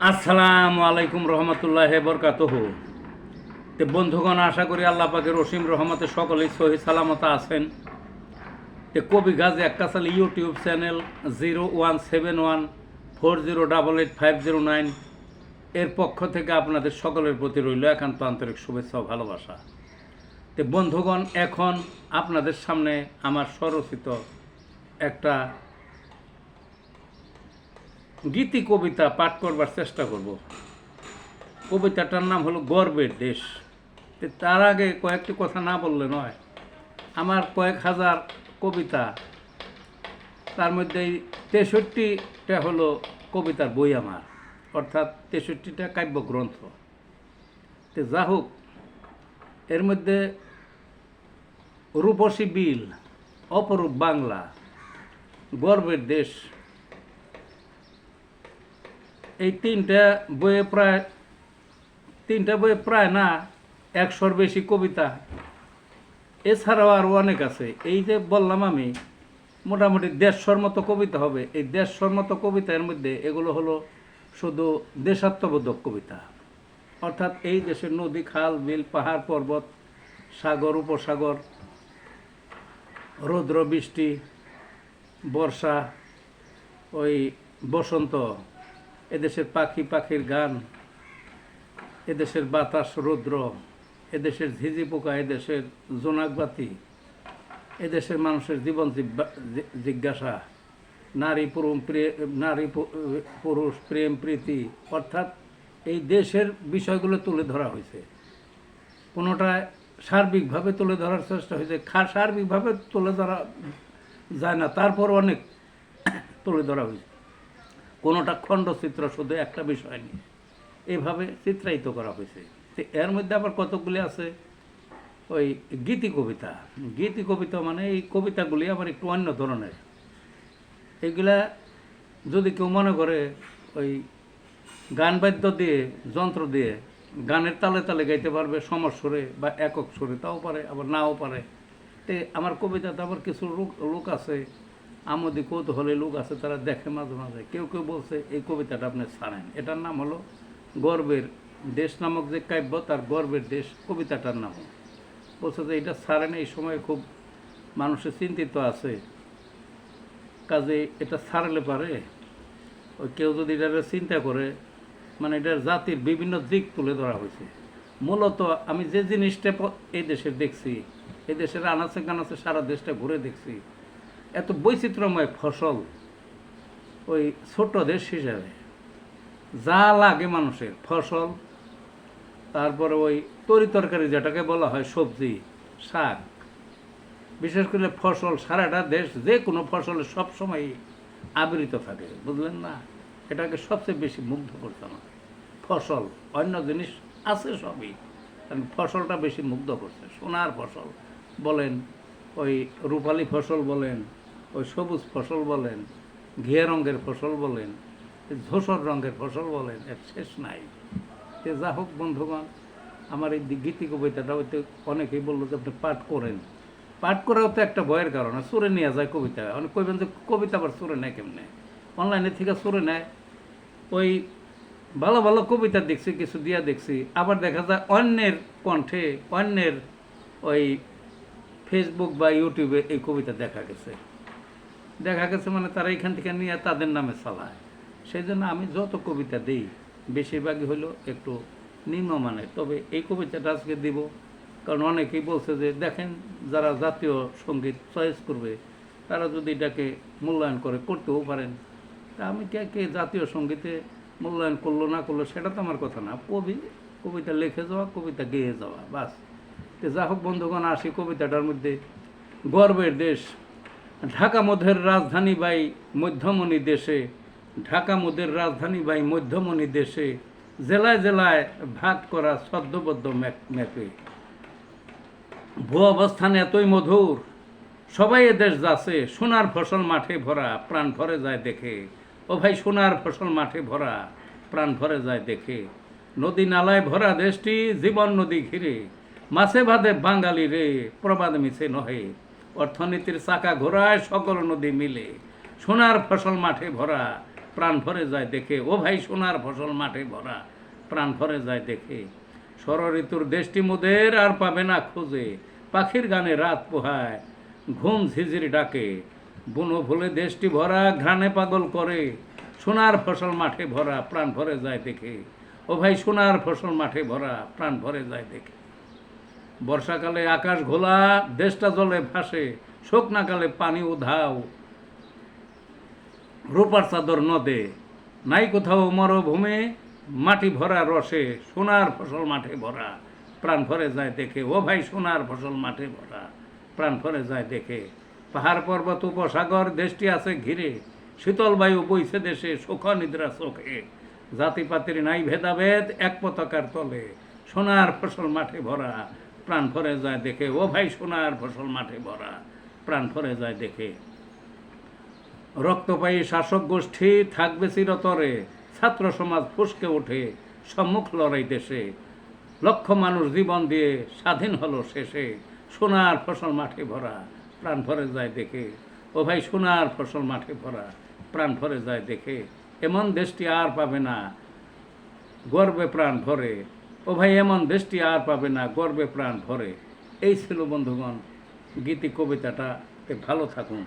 আসসালামু আলাইকুম রহমতুল্লাহ বরকাতহ। তে বন্ধুগণ, আশা করি আল্লাহ পাকের রসিম রহমতে সকলেই সহি সালামত আছেন। তে কবি Gazi এককাসাল YouTube channel zero one seven one four zero double eight five zero nine এর পক্ষ থেকে আপনাদের সকলের প্রতি রইল একান্ত আন্তরিক শুভেচ্ছা ও ভালোবাসা। তে বন্ধুগণ, এখন আপনাদের সামনে আমার স্বরচিত একটা গীতি, কবিতা পাঠ করবার চেষ্টা করব। কবিতাটার নাম হলো গর্বের দেশ। তার আগে কয়েকটি কথা না বললে নয়। আমার কয়েক হাজার কবিতা, তার মধ্যে তেষট্টিটা হলো কবিতার বই আমার, অর্থাৎ তেষট্টিটা কাব্যগ্রন্থ। তো যা হোক, এর মধ্যে রূপসী বিল, অপরূপ বাংলা, গর্বের দেশ এই তিনটা বইয়ে প্রায়, তিনটা বইয়ে প্রায় না, একশোর বেশি কবিতা। এছাড়াও আরও অনেক আছে। এই যে বললাম আমি, মোটামুটি দেড়শোর মতো কবিতা হবে। এই দেড়শোর মতো কবিতার মধ্যে এগুলো হলো শুধু দেশাত্মবোধক কবিতা। অর্থাৎ এই দেশের নদী, খাল, বিল, পাহাড়, পর্বত, সাগর, উপসাগর, রৌদ্র, বৃষ্টি, বর্ষা, ওই বসন্ত এদেশের পাখি পাখির গান, এদেশের বাতাস রৌদ্র, এদেশের ঝিঝি পোকা, এদেশের জোনাকবাতি এদেশের মানুষের জীবন জিজ্ঞা- জিজ্ঞাসা, নারী পুরুষ প্রে- নারী পুরুষ প্রেম প্রীতি, অর্থাৎ এই দেশের বিষয়গুলো তুলে ধরা হয়েছে। কোনোটা সার্বিকভাবে তুলে ধরার চেষ্টা হয়েছে। খা, সার্বিকভাবে তুলে ধরা যায় না তারপর অনেক তুলে ধরা হয়েছে। কোনোটা খণ্ডচিত্র শুধু একটা বিষয় নিয়ে। এইভাবে চিত্রায়িত করা হয়েছে। তো এর মধ্যে আবার কতগুলি আছে? ওই গীতি কবিতা। গীতি কবিতা মানে এই কবিতাগুলি আবার একটু অন্য ধরনের। এগুলা যদি কেউ মনে করে, ওই গান বাদ্য দিয়ে, যন্ত্র দিয়ে গানের তালে তালে গাইতে পারবে সমর সুরে বা একক সুরে, তাও পারে, আবার নাও পারে। তে আমার কবিতাতে আবার কিছু লোক লোক আছে। আমদি কৌতূহলী লোক আছে, তারা দেখে মাঝে মাঝে। কেউ কেউ বলছে, এই কবিতাটা আপনি ছাড়েন। এটার নাম হলো গর্বের দেশ নামক যে কাব্য, তার গর্বের দেশ কবিতাটার নাম। বলছে যে এটা ছাড়েন, এই সময় খুব মানুষের চিন্তিত আছে। কাজে এটা ছাড়লে পারে? ওই কেউ যদি এটা চিন্তা করে মানে এটার জাতির বিভিন্ন দিক তুলে ধরা হয়েছে। মূলত আমি যে জিনিসটা এই দেশের দেখছি, এই দেশের আনাচে কানাচে সারা দেশটা ঘুরে দেখছি এত বৈচিত্র্যময় ফসল ওই ছোট দেশ হিসাবে। যা লাগে মানুষের, ফসল, তারপরে ওই তরি তরকারি যেটাকে বলা হয় সবজি, শাক, বিশেষ করে ফসল, সারাটা দেশ যে কোনো ফসলে সবসময় আবৃত থাকে, বুঝলেন না? এটাকে সবচেয়ে বেশি মুগ্ধ করতে আমাকে ফসল, অন্য জিনিস আছে সবই, কারণ ফসলটা বেশি মুগ্ধ করছে। সোনার ফসল বলেন, ওই রূপালি ফসল বলেন ওই সবুজ ফসল বলেন, ঘিয়ে রঙের ফসল বলেন, ধূসর রঙের ফসল বলেন, এর শেষ নাই। তে যা হোক বন্ধুগণ, আমার এই গীতি কবিতাটা হয়তো অনেকেই বলল যে আপনি পাঠ করেন। পাঠ করাও তো একটা ভয়ের কারণে সুরে নিয়ে যায় কবিতা। অনেক কইবেন যে কবিতা আবার সুরে নেয় কেমনে? অনলাইনে থেকে সুরে নেয়। ওই ভালো ভালো কবিতা দেখছি, কিছু দিয়া দেখছি, আবার দেখা যায় অন্যের কণ্ঠে, অন্যের ওই ফেসবুক বা ইউটিউবে এই কবিতা দেখা গেছে। দেখা গেছে মানে তারা এখান থেকে নিয়ে তাদের নামে চালায়। সেই জন্য আমি যত কবিতা দিই, বেশিরভাগই হলো একটু নিম্নমানের। তবে এই কবিতাটা আজকে দিব, কারণ অনেকেই বলছে যে, দেখেন, যারা জাতীয় সংগীত চয়েস করবে, তারা যদি এটাকে মূল্যায়ন করে, করতেও পারেন। তা আমি কে কে জাতীয় সঙ্গীতে মূল্যায়ন করল, না করল, সেটা তো আমার কথা না। কবি, কবিতা লিখে যাওয়া, কবিতা গেয়ে যাওয়া, বাস। তো যা হোক, বন্ধুগণ, আসি কবিতাটার মধ্যে। গর্বের দেশ ঢাকা মধ্যের রাজধানী বাই মধ্যমণি দেশে, ঢাকা মধ্যের রাজধানী বাই মধ্যমণি দেশে জেলায় জেলায় ভাগ করা ছদ্মবদ্ধ ম্যাপ- ভূ অবস্থান এতই মধুর, সবাই দেশ যাচ্ছে, সোনার ফসল মাঠে ভরা, প্রাণ ভরে যায় দেখে। ও ভাই, সোনার ফসল মাঠে ভরা, প্রাণ ভরে যায় দেখে। নদী নালায় ভরা দেশটি জীবন নদী ঘিরে, মাছে ভাদে বাঙালি রে, প্রবাদ মিছে নহে। অর্থনীতির চাকা ঘোরায় সকল নদী মিলে। সোনার ফসল মাঠে ভরা, প্রাণ ভরে যায় দেখে। ও ভাই, সোনার ফসল মাঠে ভরা, প্রাণ ভরে যায় দেখে। শর ঋতুর দেশটি মোদের, আর পাবে না খোঁজে। পাখির গানে রাত পোহায়, ঘুম ঝিঝির ডাকে। বুনো ভুলে দেশটি ভরা, ঘ্রাণে পাগল করে। সোনার ফসল মাঠে ভরা, প্রাণ ভরে যায় দেখে। ও ভাই, সোনার ফসল মাঠে ভরা, প্রাণ ভরে যায় দেখে। বর্ষাকালে আকাশ ঘোলা, দেশটা জলে ভাসে, শুকনাকালে পানি উধাও। রূপার চাদর নদে, নাই কোথাও মরুভূমে, মাটি ভরা রসে, সোনার ফসল মাঠে ভরা। প্রাণ ভরে যায় দেখে, ও ভাই, সোনার ফসল মাঠে ভরা। প্রাণ ভরে যায় দেখে, পাহাড় পর্বত, উপসাগর, দেশটি আছে ঘিরে। শীতল বায়ু বইছে দেশে, সুখ নিদ্রা চোখে। জাতিপাতির নাই ভেদাভেদ, এক পতাকার তলে। সোনার ফসল মাঠে ভরা। প্রাণ ভরে যায় দেখে, ও ভাই সোনার ফসল মাঠে ভরা। প্রাণ ভরে যায় দেখে। রক্তপায়ী শাসক গোষ্ঠী থাকবে চিরতরে, ছাত্র সমাজ ফুসকে ওঠে সম্মুখ লড়াই দেশে। লক্ষ মানুষ জীবন দিয়ে স্বাধীন হলো শেষে, সোনার ফসল মাঠে ভরা, প্রাণ ভরে যায় দেখে। ও ভাই সোনার ফসল মাঠে ভরা, প্রাণ ভরে যায় দেখে। এমন দেশটি আর পাবে না, গর্বে প্রাণ ভরে। ও ভাই, এমন দেশটি আর পাবে না, গর্বে প্রাণ ভরে। এই ছিল বন্ধুগণ, গীতি কবিতাটা ভালো থাকুন।